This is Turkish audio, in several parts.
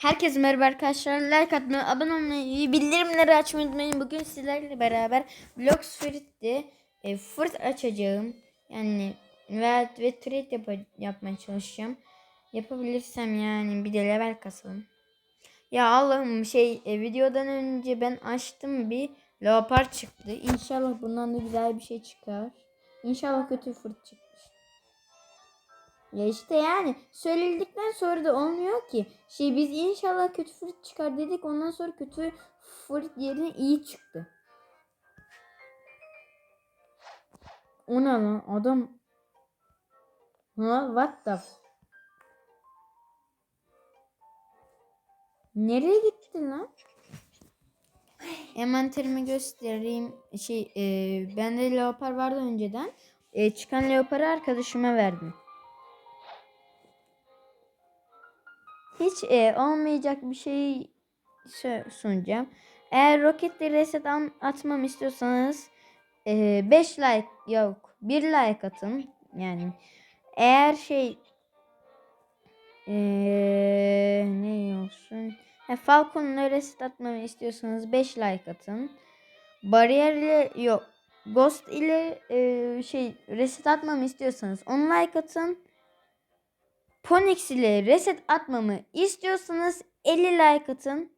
Herkese merhaba arkadaşlar. Like atmayı, abone olmayı, bildirimleri açmayı unutmayın. Bugün sizlerle beraber Blox Fruit'te e, fruit açacağım. Yani ve, ve trade yap- yapmaya çalışacağım. Yapabilirsem yani bir de level kasalım. Ya Allah'ım şey e, videodan önce ben açtım bir leopar çıktı. İnşallah bundan da güzel bir şey çıkar. İnşallah kötü fruit çıkmış. Ya işte yani söyledikten sonra da olmuyor ki. Şey biz inşallah kötü fruit çıkar dedik ondan sonra kötü fruit yerine iyi çıktı. O ne lan adam Ha what the Nereye gitti lan? Envanterimi göstereyim. Şey e, bende leopar vardı önceden. E, çıkan leoparı arkadaşıma verdim. Hiç e, olmayacak bir şey sunacağım. Eğer roketli reset atmam istiyorsanız 5 like yok 1 like atın. Yani eğer şey e, ne olsun? Ha, Falcon'la reset atmamı istiyorsanız 5 like atın. Bariyer ile yok. Ghost ile e, şey reset atmamı istiyorsanız 10 like atın. Ponix ile reset atmamı istiyorsanız 50 like atın.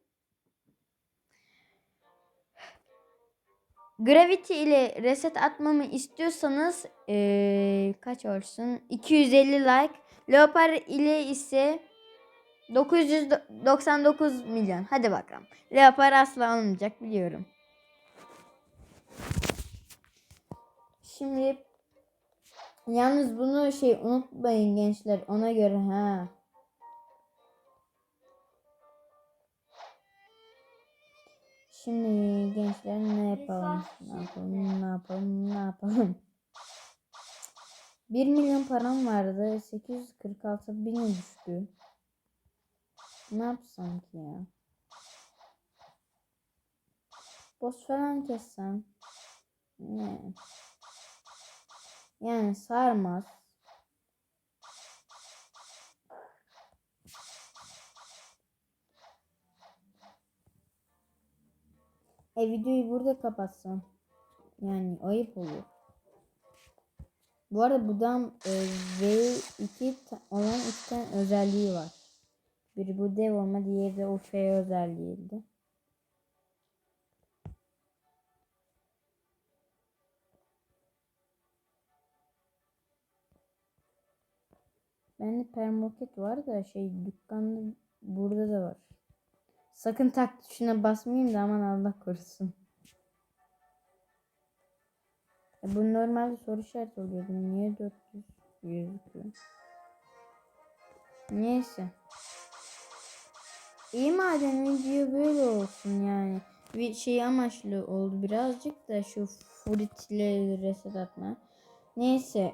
Gravity ile reset atmamı istiyorsanız eee, kaç olsun? 250 like. Leopard ile ise 999 milyon. Hadi bakalım. Leopard asla olmayacak biliyorum. Şimdi Yalnız bunu şey unutmayın gençler ona göre ha. Şimdi gençler ne yapalım? Ne yapalım? Ne yapalım? Ne yapalım? 1 milyon param vardı. 846 bin düştü. Ne yapsam ki ya? Boss falan kessem. Ne? Yani sarmaz. E videoyu burada kapatsam. Yani ayıp olur. Bu arada budam e, V2 ta- olan iki özelliği var. Biri bu dev olma, diğeri de o F özelliğiydi. Bende permoket var da şey dükkanda burada da var. Sakın tak tuşuna basmayayım da aman Allah korusun. E bu normalde soru işareti oluyordu. Niye 400 gözüküyor? Neyse. İyi madem video böyle olsun yani. Bir şey amaçlı oldu birazcık da şu fruitle reset atma. Neyse.